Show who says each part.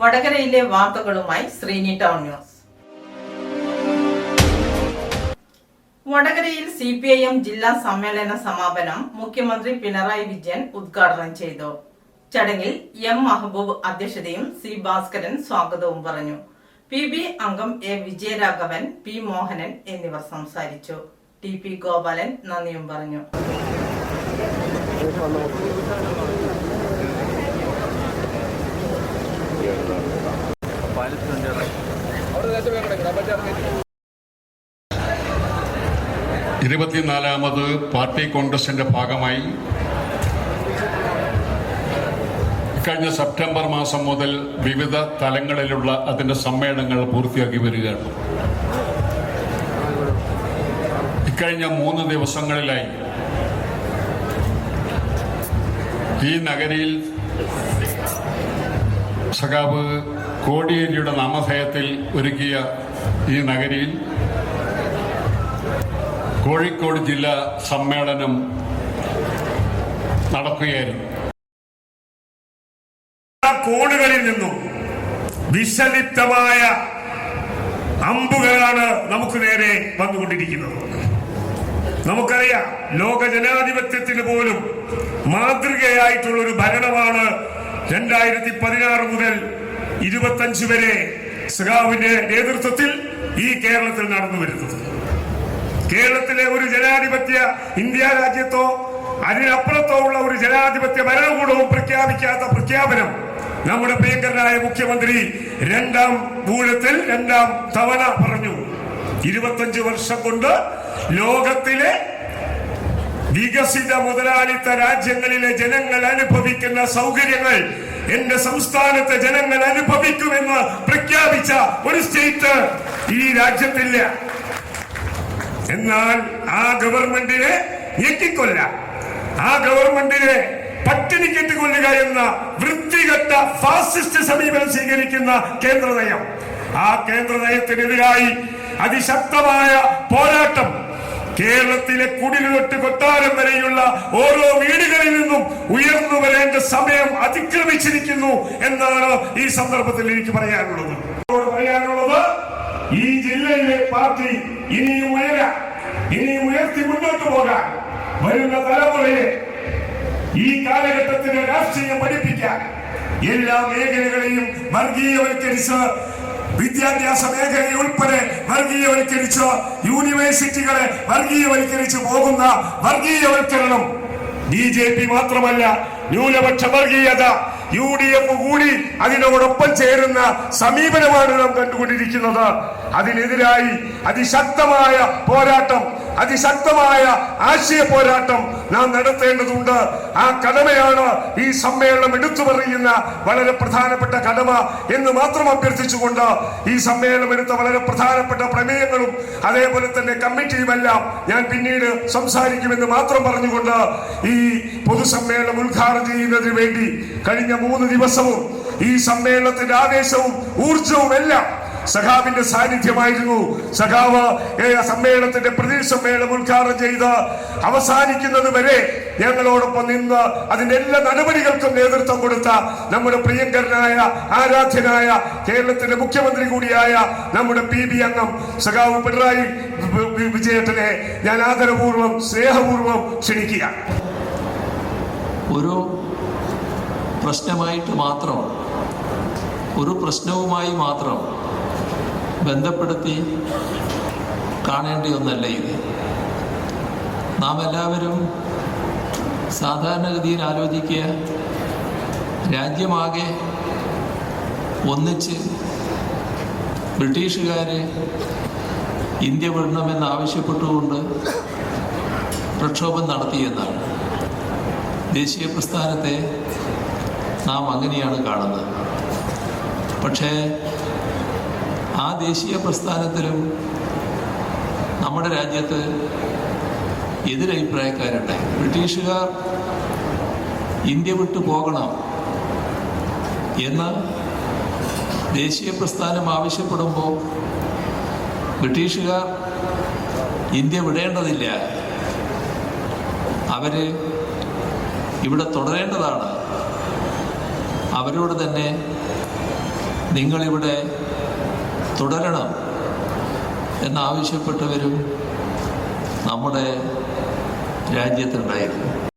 Speaker 1: വടകരയിലെ വാർത്തകളുമായി Sreeni town news. വടകരയിൽ സി പി ഐ എം ജില്ലാ സമ്മേളന സമാപനം മുഖ്യമന്ത്രി പിണറായി വിജയൻ ഉദ്ഘാടനം ചെയ്തു. ചടങ്ങിൽ എം മഹബൂബ് അധ്യക്ഷതയും സി ഭാസ്കരൻ സ്വാഗതവും പറഞ്ഞു. പി ബി അംഗം എ വിജയരാഘവൻ പി മോഹനൻ എന്നിവർ സംസാരിച്ചു. ടി പി ഗോപാലൻ നന്ദിയും പറഞ്ഞു.
Speaker 2: ഇരുപത്തിനാലാമത് പാർട്ടി കോൺഗ്രസിന്റെ ഭാഗമായി കഴിഞ്ഞ സെപ്റ്റംബർ മാസം മുതൽ വിവിധ തലങ്ങളിലുള്ള അതിന്റെ സമ്മേളനങ്ങൾ പൂർത്തിയാക്കി വരികയാണ്. ഇക്കഴിഞ്ഞ മൂന്ന് ദിവസങ്ങളിലായി ഈ നഗരിയിൽ സഖാവ് കോടിയേരിയുടെ നാമധേയത്തിൽ ഒരുക്കിയ ഈ നഗരിയിൽ കോഴിക്കോട് ജില്ലാ സമ്മേളനം നടക്കുകയായിരുന്നു.
Speaker 3: കോണുകളിൽ നിന്നും വിഷലിപ്തമായ അമ്പുകളാണ് നമുക്ക് നേരെ വന്നുകൊണ്ടിരിക്കുന്നത്. നമുക്കറിയാം ലോക ജനാധിപത്യത്തിന് പോലും മാതൃകയായിട്ടുള്ള ഒരു ഭരണമാണ് രണ്ടായിരത്തി പതിനാറ് മുതൽ ഇരുപത്തഞ്ച് വരെ സഖാവിന്റെ നേതൃത്വത്തിൽ ഈ കേരളത്തിൽ നടന്നു വരുന്നത്. കേരളത്തിലെ ഒരു ജനാധിപത്യ ഇന്ത്യ രാജ്യത്തോ അതിനപ്പുറത്തോ ഉള്ള ഒരു ജനാധിപത്യ ഭരണകൂടവും പ്രഖ്യാപിക്കാത്ത പ്രഖ്യാപനം നമ്മുടെ പ്രിയങ്കരനായ മുഖ്യമന്ത്രി രണ്ടാം ഊഴത്തിൽ രണ്ടാം തവണ പറഞ്ഞു. ഇരുപത്തഞ്ച് വർഷം കൊണ്ട് ലോകത്തിലെ വികസിത മുതലാളിത്ത രാജ്യങ്ങളിലെ ജനങ്ങൾ അനുഭവിക്കുന്ന സൗകര്യങ്ങൾ എന്റെ സംസ്ഥാനത്തെ ജനങ്ങൾ അനുഭവിക്കുമെന്ന് പ്രഖ്യാപിച്ച ഒരു സ്റ്റേറ്റ് ഈ രാജ്യത്തില്ല. എന്നാൽ ആ ഗവൺമെന്റിനെ ഞെക്കിക്കൊല്ല. ആ ഗവൺമെന്റിനെ പട്ടിണിക്കിട്ട് കൊല്ലുക എന്ന വൃത്തികെട്ട ഫാസിസ്റ്റ് സമീപനം സ്വീകരിക്കുന്ന കേന്ദ്ര നയം ആ കേന്ദ്ര നയത്തിനെതിരായി അതിശക്തമായ പോരാട്ടം കേരളത്തിലെ കുടിൽ തൊട്ട് കൊട്ടാരം വരെയുള്ള ഓരോ വീടുകളിൽ നിന്നും ഉയർന്നു വരേണ്ട സമയം അതിക്രമിച്ചിരിക്കുന്നു എന്നാണ് ഈ സന്ദർഭത്തിൽ എനിക്ക് പറയാനുള്ളത്. പറയാനുള്ളത് ഈ ജില്ലയിലെ പാർട്ടി ഇനിയും ഉയരാ ഇനിയും ഉയർത്തി മുന്നോട്ട് പോകാൻ വരുന്ന തലമുറയെ ഈ കാലഘട്ടത്തിന്റെ രാഷ്ട്രീയം പഠിപ്പിക്കാൻ എല്ലാ മേഖലകളെയും വർഗീയവൽക്കരിച്ച് വിദ്യാഭ്യാസ മേഖലയെ ഉൾപ്പെടെ വർഗീയവൽക്കരിച്ച് യൂണിവേഴ്സിറ്റികളെ വർഗീയവൽക്കരിച്ച് പോകുന്ന വർഗീയവൽക്കരണം ബി ജെ പി മാത്രമല്ല ന്യൂനപക്ഷ വർഗീയത യു ഡി എഫ് കൂടി അതിനോടൊപ്പം ചേരുന്ന സമീപനമാണ് നാം കണ്ടുകൊണ്ടിരിക്കുന്നത്. അതിനെതിരായി അതിശക്തമായ പോരാട്ടം അതിശക്തമായ ആശയ പോരാട്ടം നാം നടത്തേണ്ടതുണ്ട്. ആ കടമയാണ് ഈ സമ്മേളനം എടുത്തു പറയുന്ന വളരെ പ്രധാനപ്പെട്ട കടമ എന്ന് മാത്രം അഭ്യർത്ഥിച്ചുകൊണ്ട് ഈ സമ്മേളനം എടുത്ത വളരെ പ്രധാനപ്പെട്ട പ്രമേയങ്ങളും അതേപോലെ തന്നെ കമ്മിറ്റിയുമെല്ലാം ഞാൻ പിന്നീട് സംസാരിക്കുമെന്ന് മാത്രം പറഞ്ഞുകൊണ്ട് ഈ പൊതുസമ്മേളനം ഉദ്ഘാടനം ചെയ്യുന്നതിന് വേണ്ടി കഴിഞ്ഞ മൂന്ന് ദിവസവും ഈ സമ്മേളനത്തിന്റെ ആവേശവും ഊർജവും എല്ലാം സഖാവിന്റെ സാന്നിധ്യമായിരുന്നു. സഖാവ് സമ്മേളനത്തിന്റെ പ്രതി സമ്മേളനം ഉദ്ഘാടനം ചെയ്ത് അവസാനിക്കുന്നത് വരെ ഞങ്ങളോടൊപ്പം നിന്ന് അതിന്റെ എല്ലാ നടപടികൾക്കും നേതൃത്വം കൊടുത്ത നമ്മുടെ പ്രിയങ്കരനായ ആരാധ്യനായ കേരളത്തിന്റെ മുഖ്യമന്ത്രി കൂടിയായ നമ്മുടെ പി ബി അംഗം സഖാവ് പിണറായി വിജയേട്ടനെ ഞാൻ ആദരപൂർവം സ്നേഹപൂർവം ക്ഷണിക്കുക.
Speaker 4: ഒരു പ്രശ്നമായിട്ട് മാത്രം ഒരു പ്രശ്നവുമായി മാത്രം ബന്ധപ്പെടുത്തി കാണേണ്ടിയൊന്നല്ല ഇത്. നാം എല്ലാവരും സാധാരണഗതിയിൽ ആലോചിക്കുക രാജ്യമാകെ ഒന്നിച്ച് ബ്രിട്ടീഷുകാരെ ഇന്ത്യ വിടണമെന്ന് ആവശ്യപ്പെട്ടുകൊണ്ട് പ്രക്ഷോഭം നടത്തിയെന്നാണ്. ദേശീയ പ്രസ്ഥാനത്തെ നാം അങ്ങനെയാണ് കാണുന്നത്. പക്ഷേ ആ ദേശീയ പ്രസ്ഥാനത്തിലും നമ്മുടെ രാജ്യത്ത് എതിരഭിപ്രായക്കാരുണ്ട്. ബ്രിട്ടീഷുകാർ ഇന്ത്യ വിട്ടു പോകണം എന്ന് ദേശീയ പ്രസ്ഥാനം ആവശ്യപ്പെടുമ്പോൾ ബ്രിട്ടീഷുകാർ ഇന്ത്യ വിടേണ്ടതില്ല. അവർ ഇവിടെ തുടരേണ്ടതാണ്. അവരോട് തന്നെ നിങ്ങളിവിടെ തുടരണം എന്നാവശ്യപ്പെട്ടവരും നമ്മുടെ രാജ്യത്തുണ്ടായിരുന്നു.